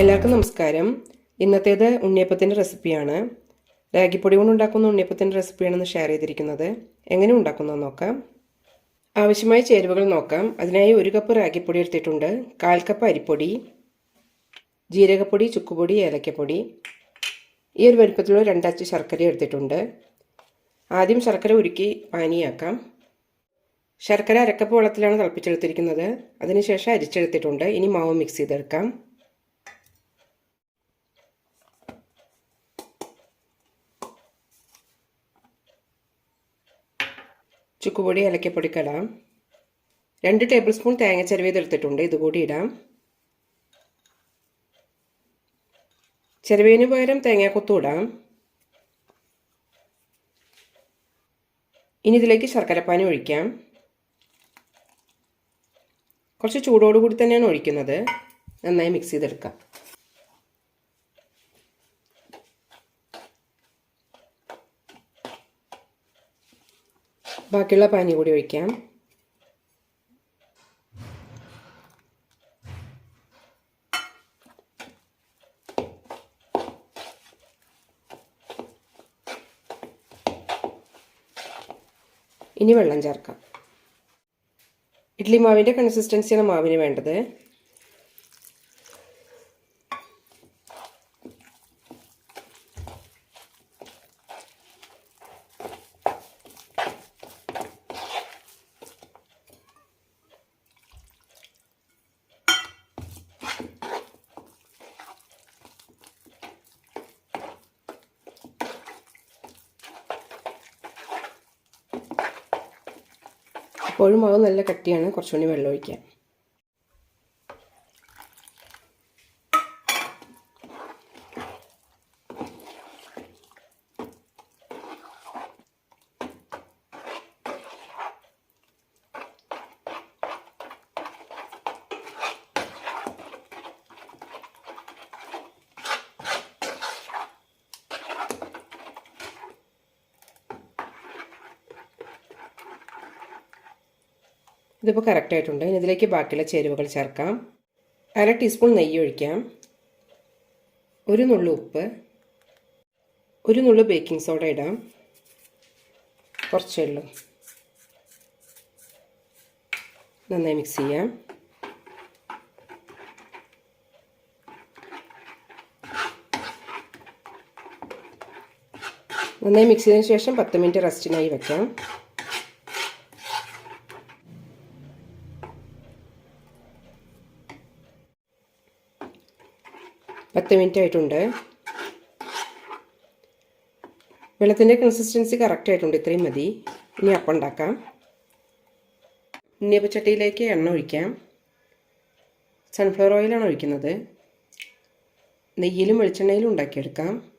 എല്ലാവർക്കും നമസ്കാരം. ഇന്നത്തേത് ഉണ്ണിയപ്പത്തിന്റെ റെസിപ്പിയാണ്. രാഗിപ്പൊടി കൊണ്ട് ഉണ്ടാക്കുന്ന ഉണ്ണിയപ്പത്തിന്റെ റെസിപ്പിയാണെന്ന് ഷെയർ ചെയ്തിരിക്കുന്നത്. എങ്ങനെ ഉണ്ടാക്കുന്നത് നോക്കാം. ആവശ്യമായ ചേരുവകൾ നോക്കാം. അതിനായി ഒരു കപ്പ് റാഗിപ്പൊടി എടുത്തിട്ടുണ്ട്. കാൽ കപ്പ് അരിപ്പൊടി ജീരകപ്പൊടി ചുക്കുപൊടി ഏലക്കപ്പൊടി. ഈ ഒരു വലുപ്പത്തിലുള്ള രണ്ടച്ച് ശർക്കര എടുത്തിട്ടുണ്ട്. ആദ്യം ശർക്കര ഉരുക്കി പാനിയാക്കാം. ശർക്കര അരക്കപ്പ് വെള്ളത്തിലാണ് തിളപ്പിച്ചെടുത്തിരിക്കുന്നത്. അതിനുശേഷം അരിച്ചെടുത്തിട്ടുണ്ട്. ഇനി മാവ് മിക്സ് ചെയ്തെടുക്കാം. ചുക്കുപൊടി ഇലക്കപ്പൊടിക്കലാം രണ്ട് ടേബിൾ സ്പൂൺ തേങ്ങ ചെരുവേതെടുത്തിട്ടുണ്ട് ഇതുകൂടി ഇടാം. ചെരുവേന് പകരം തേങ്ങാക്കൊത്തും ഇടാം. ഇനി ഇതിലേക്ക് ശർക്കരപ്പാനി ഒഴിക്കാം. കുറച്ച് ചൂടോടുകൂടി തന്നെയാണ് ഒഴിക്കുന്നത്. നന്നായി മിക്സ് ചെയ്തെടുക്കാം. ബാക്കിയുള്ള പാനി കൂടി ഒഴിക്കാം. ഇനി വെള്ളം ചേർക്കാം. ഇഡ്ലി മാവിന്റെ കൺസിസ്റ്റൻസിയാണ് മാവിന് വേണ്ടത്. അപ്പോഴും മാവ് നല്ല കട്ടിയാണ് കുറച്ചുകൂടി വെള്ളം ഒഴിക്കാം ഇതിപ്പോൾ കറക്റ്റ് ആയിട്ടുണ്ട്. ഇനി ഇതിലേക്ക് ബാക്കിയുള്ള ചേരുവകൾ ചേർക്കാം. അര ടീസ്പൂൺ നെയ്യ് ഒഴിക്കാം. ഒരു നുള്ളു ഉപ്പ്. ഒരു നുള്ളു ബേക്കിംഗ് സോഡ ഇടാം. കുറച്ചേ ഉള്ളൂ. നന്നായി മിക്സ് ചെയ്യാം. നന്നായി മിക്സ് ചെയ്തതിന് ശേഷം പത്ത് മിനിറ്റ് റെസ്റ്റിനായി വെക്കാം. പത്ത് മിനിറ്റ് ആയിട്ടുണ്ട്. വെള്ളത്തിന്റെ കൺസിസ്റ്റൻസി കറക്റ്റ് ആയിട്ടുണ്ട്. ഇത്രയും മതി. ഇനി അപ്പം ഉണ്ടാക്കാം. ഉണ്ണിയപ്പച്ചട്ടിയിലേക്ക് എണ്ണ ഒഴിക്കാം. സൺഫ്ലവർ ഓയിലാണ് ഒഴിക്കുന്നത്. നെയ്യിലും വെളിച്ചെണ്ണയിലും ഉണ്ടാക്കിയെടുക്കാം.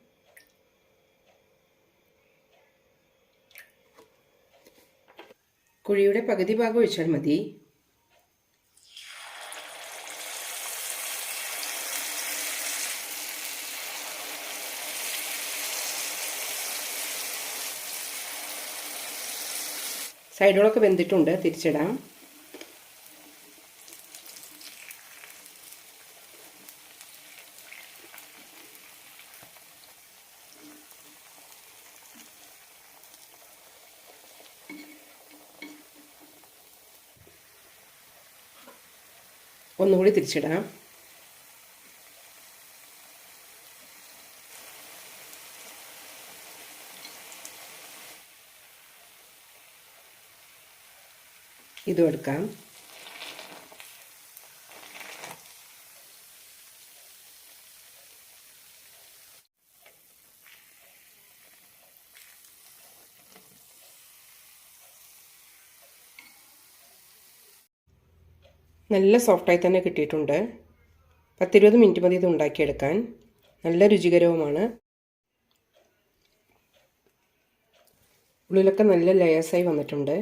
കുഴിയുടെ പകുതി ഭാഗം ഒഴിച്ചാൽ മതി. സൈഡുകളൊക്കെ വെന്തിട്ടുണ്ട് തിരിച്ചിടാം. ഒന്നുകൂടി തിരിച്ചിടാം. ഇതും എടുക്കാം. നല്ല സോഫ്റ്റായി തന്നെ കിട്ടിയിട്ടുണ്ട്. പത്തിരുപത് മിനിറ്റ് മതി ഇത് ഉണ്ടാക്കിയെടുക്കാൻ. നല്ല രുചികരവുമാണ്. ഉള്ളിലൊക്കെ നല്ല ലെയേഴ്സായി വന്നിട്ടുണ്ട്.